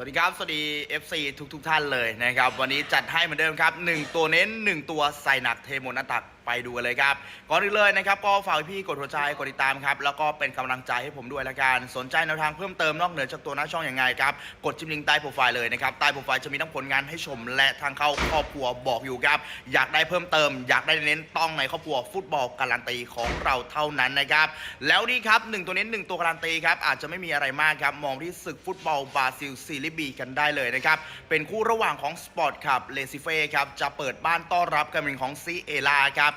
สวัสดีครับ สวัสดี FC ทุกทุกท่านเลยนะครับ วันนี้จัดให้เหมือนเดิมครับ 1 ตัวเน้น 1 ตัวใส่หนักเทโมนาตัก ไปดูกันเลยครับ ก่อนอื่นเลยนะครับ ก็ฝากพี่กดหัวใจกดติดตามครับ แล้วก็เป็นกำลังใจให้ผมด้วยละกันสนใจแนวทางเพิ่มเติมนอกเหนือจากตัวหน้าช่องอย่างไงครับ กดจิ้มลิงก์ใต้โปรไฟล์เลยนะครับ ใต้โปรไฟล์จะมีทั้งผลงานให้ชมและทางเข้าครอบครัวบอกอยู่ครับ อยากได้เพิ่มเติม อยากได้เน้นต้องในครอบครัวฟุตบอลการันตีของเราเท่านั้นนะครับ แล้วนี่ครับหนึ่งตัวเน้นหนึ่งตัวการันตีครับอาจจะไม่มีอะไรมากครับมองที่ศึกฟุตบอลบราซิลซีรีบีกันได้เลยนะครับเป็นคู่ระหว่างของสปอร์ตครับเลซิเฟ่ครับจะเปิดบ้านต้อนรับการเป็นของซีเอลาครับ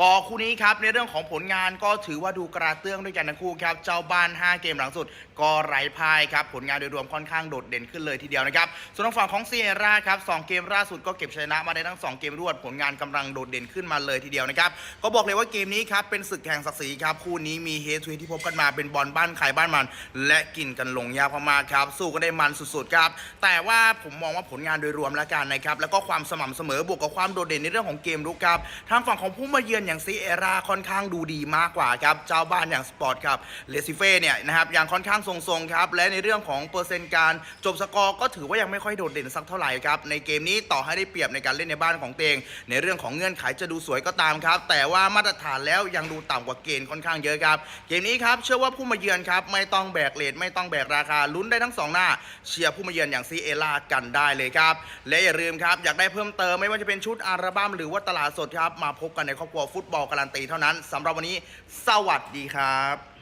ก็คู่นี้ครับในเรื่องของผลงานก็ถือว่าดูกระเตื้องด้วยกันทั้งคู่ครับเจ้าบ้าน 5 เกมหลังสุด ก็ไร้พ่ายครับผลงานโดยรวมค่อนข้างโดดเด่นขึ้นเลยทีเดียวนะครับส่วนทางฝั่งของเซียร่าครับสเกมล่าสุดก็เก็บชนะมาได้ทั้ง 2 เกมรวดผลงานกำลังโดดเด่นขึ้นมาเลยทีเดียวนะครับก็บอกเลยว่าเกมนี้ครับเป็นศึกแห่งศักดิ์ศรีครับคู่นี้มีเฮทูที่พบกันมาเป็นบอลบ้านใครบ้านมัน และกินกันลงยากมากครับสู้กันได้มันสุดๆครับแต่ว่าผมมองว่าผลงานโดยรวมแล้วกันนะครับแล้วก็ความสม่ำเสมอบวกกับความโดดเด่นในเรื่องของเกมรุกครับทางฝั่งของผู้มาเยือนอย่างซีเอราค่อนข้างดูดีมากกว่าครับ เจ้าบ้านอย่างสปอร์ตครับเลซิเฟ่เนี่ยนะครับยังค่อนข้างทรงๆครับและในเรื่องของเปอร์เซ็นต์การจบสกอร์ก็ถือว่ายังไม่ค่อยโดดเด่นสักเท่าไหร่ครับในเกมนี้ต่อให้ได้เปรียบในการเล่นในบ้านของเองในเรื่องของเงื่อนไขจะดูสวยก็ตามครับ แต่ว่ามาตรฐานแล้วยังดูต่ำกว่าเกณฑ์ค่อนข้างเยอะครับเกมนี้ครับเชื่อว่าผู้มาเยือนครับไม่ต้องแบกเลทไม่ต้องแบกราคาลุ้นได้ทั้งสองหน้า เชียร์ผู้มาเยือนอย่างซีเอลากันได้เลยครับและอย่าลืมครับอยากได้เพิ่มเติมไม่ว่าจะเป็นชุดอัลบั้มหรือว่าตลาดสดครับมาพบกันในครอบครัวฟุตบอลการันตีเท่านั้นสำหรับวันนี้สวัสดีครับ